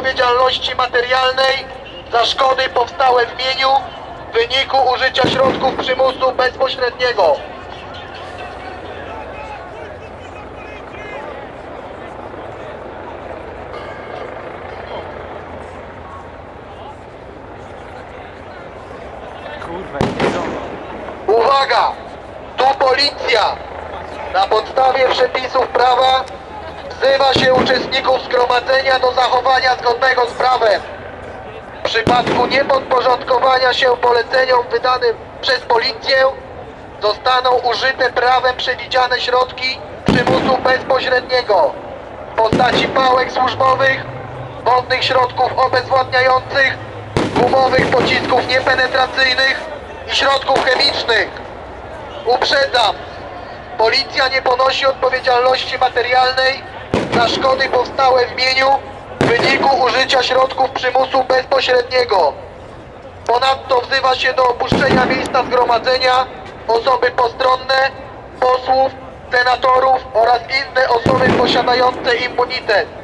odpowiedzialności materialnej za szkody powstałe w mieniu w wyniku użycia środków przymusu bezpośredniego. Uwaga! Tu policja! Na podstawie przepisów prawa się uczestników zgromadzenia do zachowania zgodnego z prawem. W przypadku niepodporządkowania się poleceniom wydanym przez policję zostaną użyte prawem przewidziane środki przymusu bezpośredniego w postaci pałek służbowych, wodnych środków obezwładniających, gumowych pocisków niepenetracyjnych i środków chemicznych. Uprzedzam, policja nie ponosi odpowiedzialności materialnej za szkody powstałe w mieniu w wyniku użycia środków przymusu bezpośredniego. Ponadto wzywa się do opuszczenia miejsca zgromadzenia osoby postronne, posłów, senatorów oraz inne osoby posiadające immunitet.